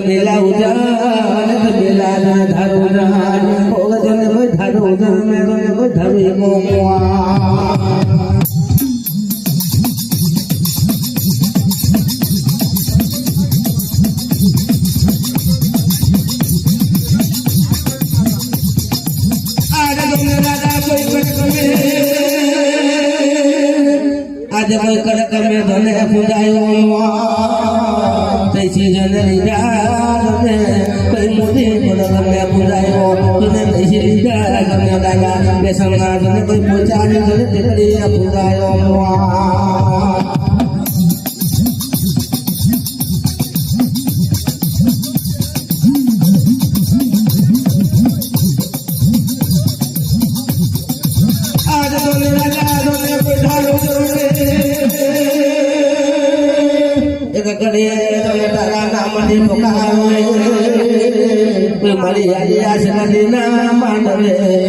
એક મિલા ઉજા એક મિલા ધારો ઉજા ઓગ જને કોઈ ધારો ઉજા મે ડોલે કોઈ ધારો કોમો આજે તમને દાદા કોઈ કડક મે આજે કોઈ મોટી કડક મે પૂજાયો તને તૈસી લીધા જને દાદા બેસમના જને કોઈ પૂજાની જને તેકડી પૂજાયો આજ ના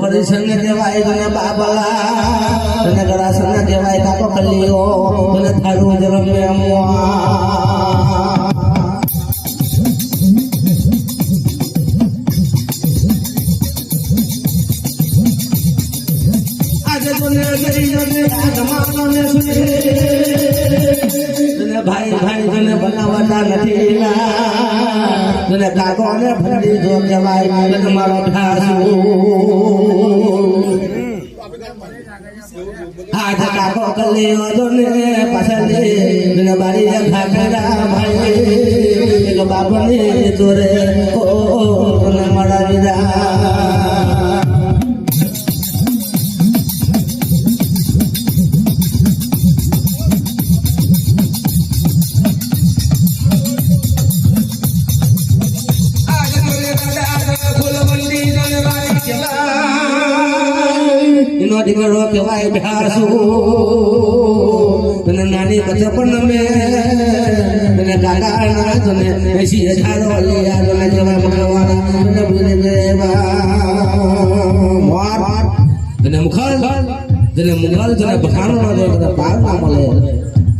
વળી સંગ દેવાય તને બાબલા તને ઘરા સંગ દેવાય કાકો કલ્લીઓ તને થારું જરમે આજે તને ભાઈ ભાઈ તને બનાવતા નથી કાકો ને ફરી જો કહેવાય તને મારો ઠાસુ હાથ કાકો કલી ઓદોને પાછળ તને બારી ખાકરા ભાઈ. એક બાપની તોરે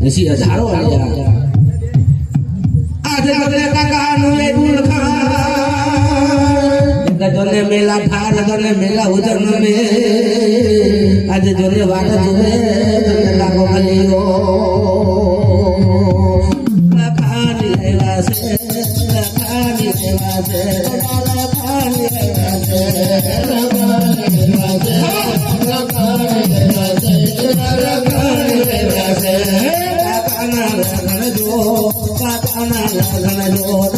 એસી હજારો આજે તને કાકા નું એ ગુણ ખા જોને મેલા ઠાર જોને મેલા ઉજર મે. આજે જોને વાટ જોવે તને લાગો છે લખાની આવ્યા છે. કાકાના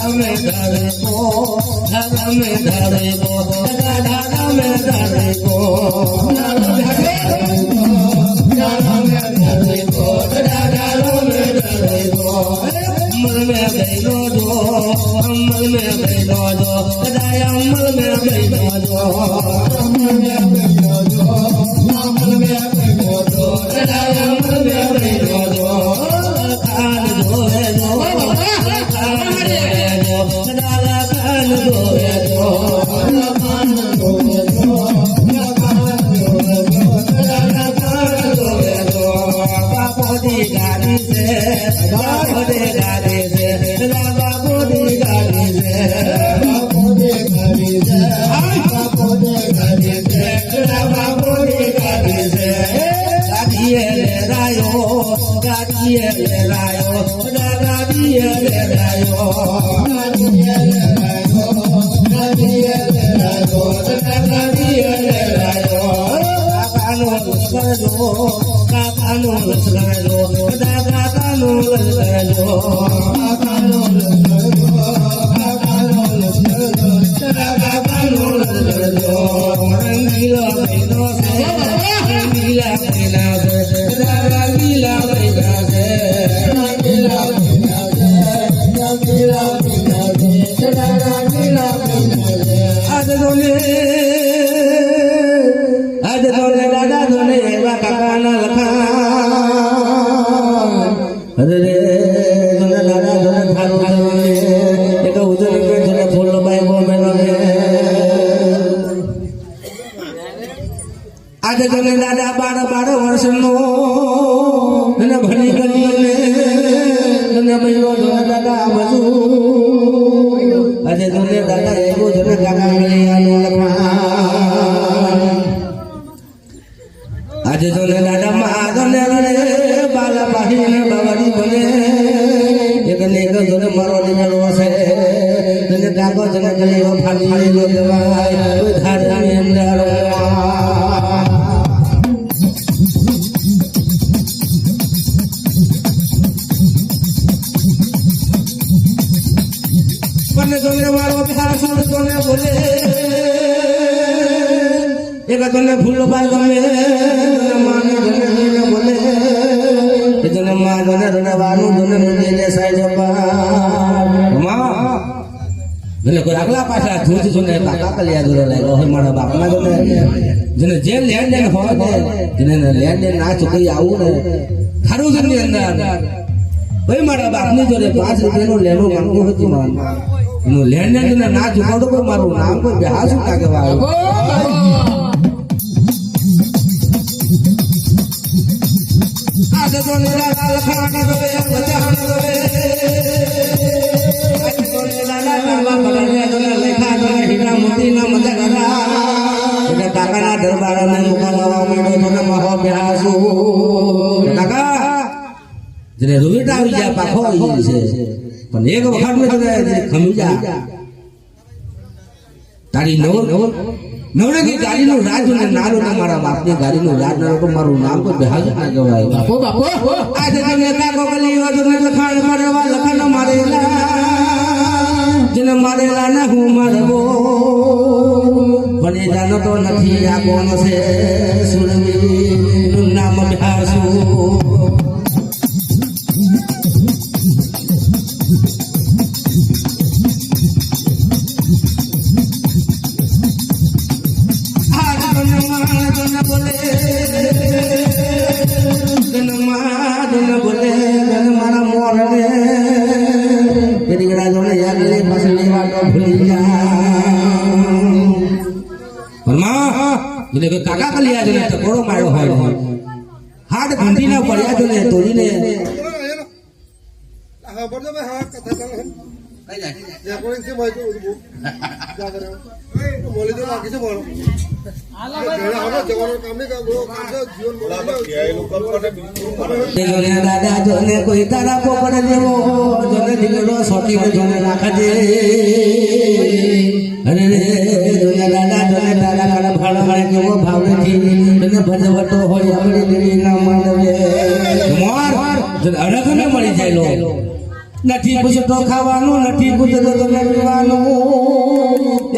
ધારે કો ધારા મે ધારે કો દાદા ધારા કો ધારા મે ધારે કો ધારા મે ધારે કો દાદા ધારા કો અમલ મે ગઈનો જો અમલ મે ગઈનો જો અમલ મે છે આજે પાછા ધૂજ જોને કાકા કલિયા દોરો લાગ્યો હોય મારા બાપના જોને જેને જે લેન દેન હોય ને, જેને લેન દેન ના ચૂકી આવું ને ખારું ઘરની અંદર. ભાઈ, મારા બાપની જોડે પાંચ રૂપિયાનું લેણું માંગતું હતું માન એનું લેન દેન જેને ના ચૂકવતો કોઈ મારું નામ કોઈ બેહાસું લાગે વાળું. આજે તો નિરાલા લખાણા દવે બચાવણા દવે મોતીના મજા કરા એટલે કાકાના દરબારને મુકા લાવવા માંડ્યો તો મહો બેહાસુ કાકા જેને રૂવીટ આવી જાય પાખો આવી છે. પણ એક વખત મેં તને ખમી જા તારી નવ નવરંગી ગાડીનું રાજ ને નાનું તમારા બાપની ગાડીનું રાજ ના તો મારું નામ તો બેહાજ ના કહેવાય. બાપો બાપો. આજે તમે કાકો ગલી વાજો ને લખાણ મારવા લખાણ મારેલા. જેને મારેલા ના હું મરવો. પણ એ તો નથી આ કોણ છે સુરવી નું નામ બેહાસુ કાકા કલિયા છે ટકોરો માર્યો હોય. હાડ ઘંટીના પડ્યા છે ને તોડીને હા બોલો હા કથા કરો દાદા જોને કોઈ તારા દાદા જોને તારા કાળા ભાળ મળે કેવો ભાવ નથી તને દેવી ના માનવે મોર મળી જાય નથી પૂછતો ખાવાનું, નથી પૂછતો તને પીવાનું.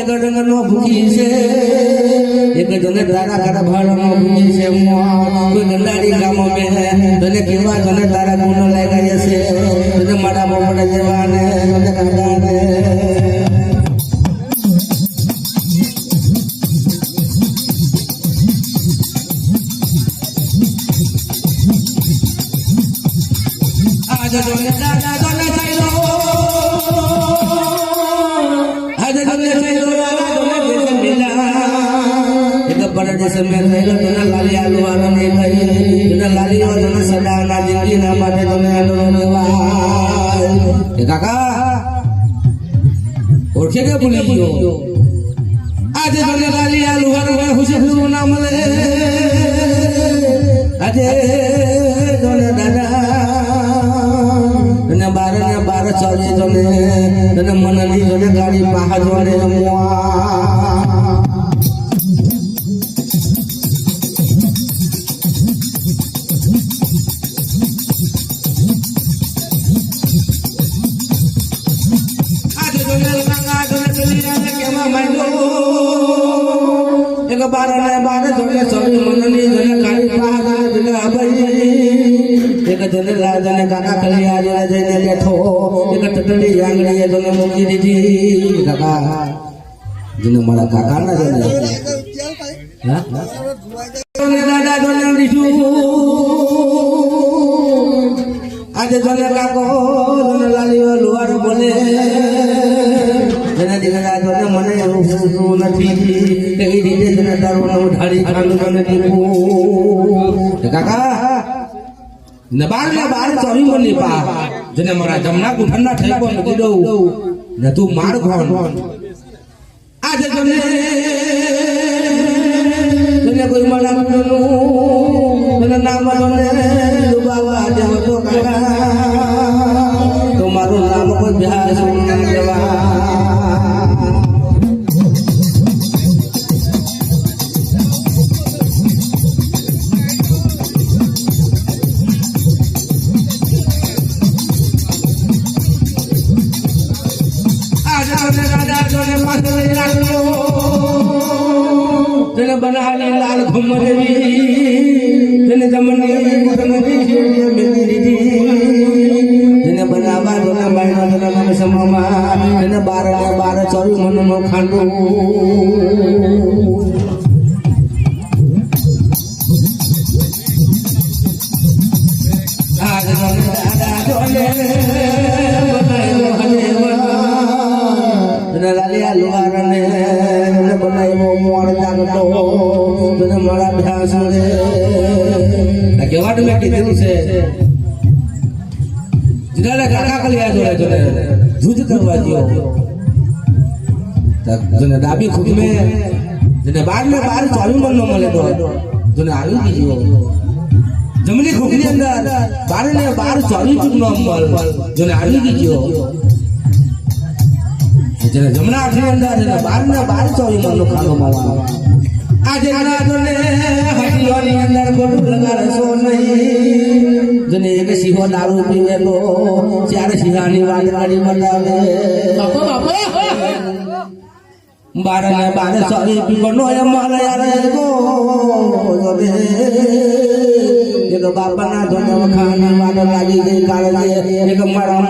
એક ડંગર નો ભૂખી છે, એક જને તારા તારા ભાડ નો ભૂખી છે. કોઈ ગંડાડી ગામો બે તને કેવા, તને તારા ગુનો લાગ્યા છે. તને મારા મોટા જેવા ને તને પરદેશ મેં રહેલો તને લાલી આલુ નહીં કહી તને લાલી વાળો તને સદા ના જિંદગી ના માટે લેવા એ કાકા, ઓળખે કે ભૂલી ગયો આજે તને લાલી આલુ વાળો ને હુસેન ના મળે આજે તને દાદા તને બાર ને બાર ચાલે તને તને મનની તને ગાડી પાહા જોડે મુઆ એક બાર ને બાર જોડે તને એક જને રાજાને કાકા કલી આજે જઈને બેઠો એક ટટડી આંગળીએ જને મૂકી દીધી કાકા જેને મારા કાકા ના જને હા દાદા જને આજે જને કાકો જને લાલી લુવાડું બોલે. દીકરા જને મને એવું નથી. એવી રીતે જને તારું નામ ઢાળી ને મની પા જેને મારા જમના ગુઠણના ઠેકો મૂકી દઉં. ને તું માર કોણ આજે તને તને કોઈ મારા મનનું તને નામ તને કોઈ બિહાર દેવા. બનાવી લાલ ઘુમરેવી તને જમની દીધી મેલી દીધી તને બનાવા તને બાયનો તને નામ સમમાં તને બાર ને બાર ચોરી મનનો ખાંડું. જમણી ખોખરી અંદર બાર ને બાર ચાલુ ચૂક નો મળ, જેને આવી ગયો. જેને જમણા હાથની અંદર બાર ને બાર ચાલુ મન નો ખાનો મળવાનો. આજે અનાજોને હટીઓની અંદર ગોળું લગાડશો નહીં. જેને એક સિંહો દારૂ પીવે તો ચાર સિંહાની વાત કાઢી બતાવે. બાર ને બાર ચોવી પીવાનો એ મારે યારે ગો જોવે એક બાપાના ધોને લાગી ગઈ એક મારા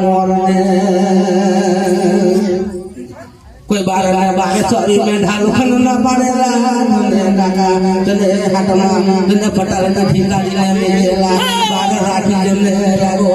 ને કોઈ બાર ને બાર ચોરી મેં ઢાલ ખન ના પાડેલા મને કાકા તને હાથમાં તને ફટાલ નથી કાઢી લે મેલા બાર રાખી જમને રાગો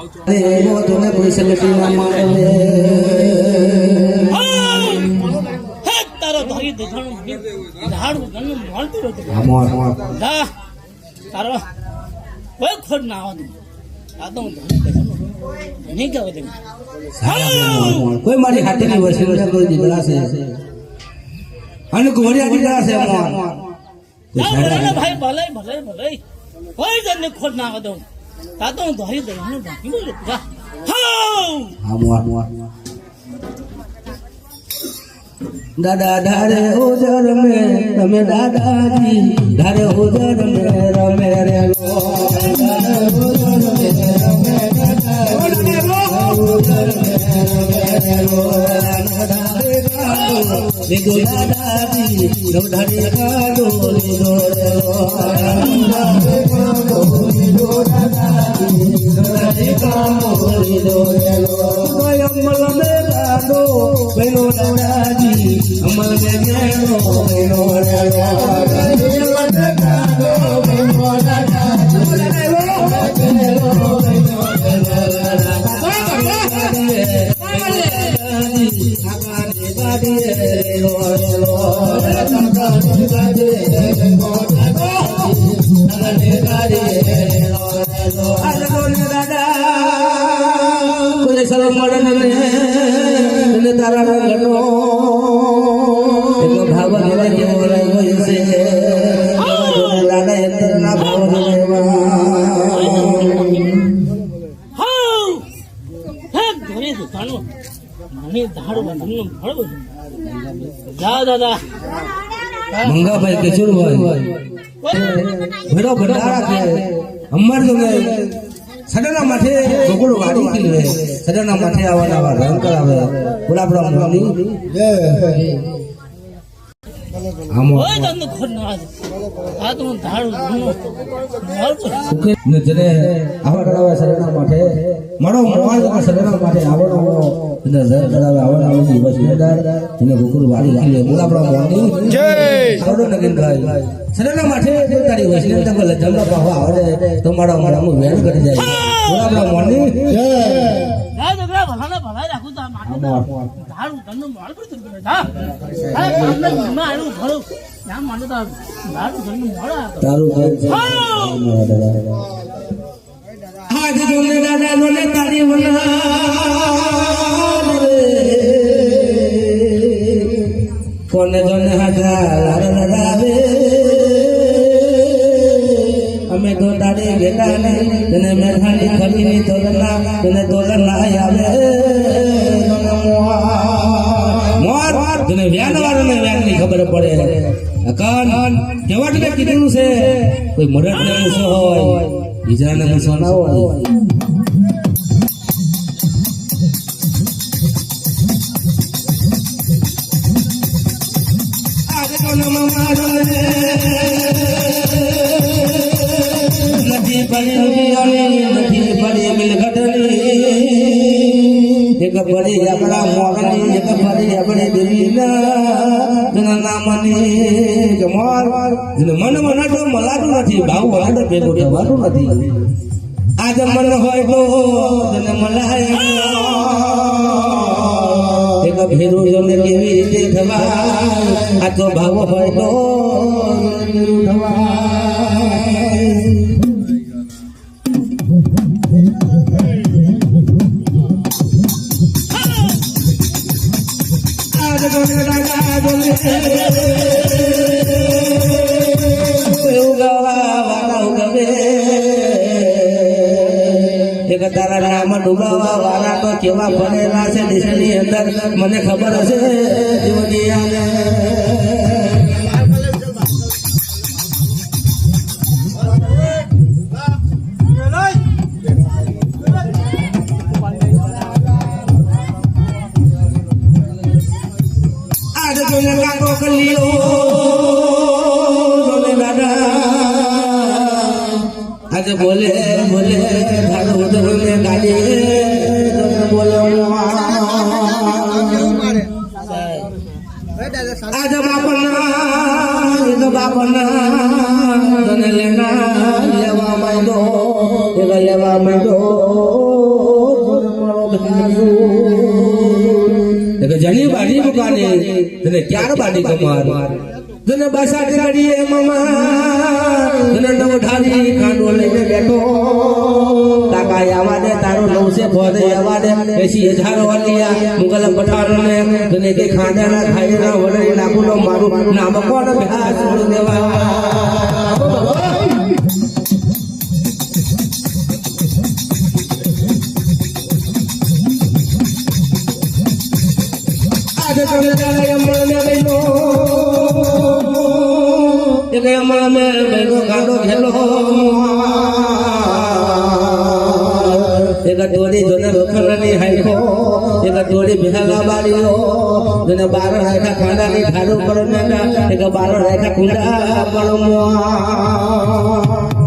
જોડે કોઈ સેલિબ્રિટી ના મળે. તારો ધરી દેખાણું ઝાડું ઘરનું મળતું આમો જા તારો કોઈ ખોટ ના આવતું આ તો હું ધણી કહેતો નહીં કહેવાય તમે કોઈ મારી હાથેની વસી કોઈ દીકરા છે. અને ઘોડિયા દીકરા છે મોહન કોઈ ના, સારા ભલે ભાઈ ભલે ભલે ભલે. કોઈ જણને ખોટ ના આવે તો આ તો હું ધણી દઈ બાકી બોલે જા. હા! દાદા, ધારે ઉજર મે તમે દાદાજી. ધારે ઉજર મે, રમે રે દાદાજી ધારે કાડો રે બેનો દાદાજી મંગાભાઈ કેશુરભાઈ ભેડો ભંડારા કે અમાર તો સડાના માથે ગોકુળ વાડી કી રે સડના માથે આવવાના આવા રંગ કરાવે ગુલાબડા મોની જને આવા કરાવે સડના માથે મારો મોવાલ કે માટે આવડો એને રંગ કરાવે આવડો આવડો દિવસ મેદાર એને ગોકુળ વાડી કી બોલા ગુલાબડા મોની જય! આવડો નગીન ભાઈ. સડના માટે તો તારી વસને તક લજમડા પાવા આવડે તો મારો મારા વેણ કરી જાય. ગુલાબડા મોની જય! જા છોકરા ભલાના ભલા રાખું તો માટે તો ધાડું ઘરનું મોડ પર તું જા આ કામને ઘરમાં આનું ભળો ત્યાં મને તો ઘરનું મોડ તારું ઘર છે. આજ જોને દાદા જોને તારી કોને જોને હાજા લડાવે અમે તો તારે બેટા ને તને મેઠાની ખરીની તોલના તને તોલના મોર વ્યાન વાળાને વ્યાન ખબર પડે. અકાન કેવા તમે કીધું છે? કોઈ મરદ હોય? બીજાને મૂસો ના હોય. નથી પડી નથી પડી મિલકતની. એક પડી આપણા મોરની, એક પડી આપણી. જેના નામની કે મોર. મન મને મલાતું નથી, ભાવ તો ભેગું થવાનું નથી. આ જમન હોય તો મલાય એક ભેરું જોને કેવી રીતે થવા આ તો ભાવ હોય તો ભેરું એક તારા રામા ડૂબાવા વાળા તો કેવા ભણેલા છે, દેશની અંદર. મને ખબર હશે જીવની બાપના તને લેના લેવા માંડો એક લેવા માંડો જણી બાડી મુકાને તને ક્યાર બાડી કમાર તને બાસા કરીએ મમા તને નવ ઢાલી ખાંડો લઈને બેઠો. કાકા ખોદે અવાડે એસી હજાર વાલિયા, મુગલ ને તને કે ખાંડાના ખાયના વડે નાખુનો મારું નામ કોણ ભ્યાસ દેવા? આજે તમે તારે બહેનો એક અમરને બહેનો ગાડો ખેલો એક જોડી જોને રખડની હાઈકો એક જોડી ભેલા બારીઓ, જોને બાર રાખા ખાંડાની ઠાડો પર એક બાર રાખા કુંડા પર અરે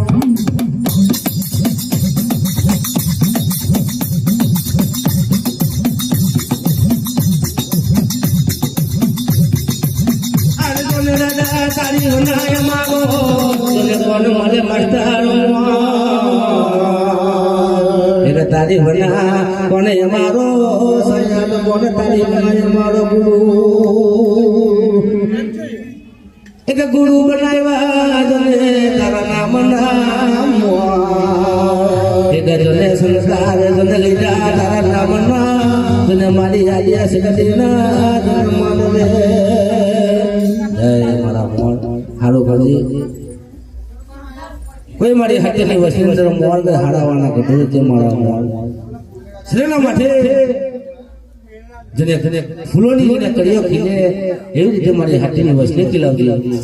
એટલે તારી બના કોને અમારો સયાદ કોને તારી બનાય અમારો ગુરુ. એક ગુરુ બનાવ્યા જને તારા નામ નામ એક જને સંસ્કાર તને લીધા તારા નામ નામ જને મારી આલિયા શક્તિ ના ધર્મ રે જય મારા મોર, હારું કરજે કોઈ મારી હાથેની અંદર મોર કે હાડાવાના કીધું તે મારા મોર શ્રેના માટે જેને જેને ફૂલોની જેને કડીઓ ખીલે, એવી રીતે મારી હાથેની વસ્તુ ખીલાવતી.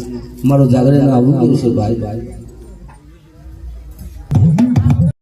મારું જાગરણ આવું ગયું છે ભાઈ ભાઈ?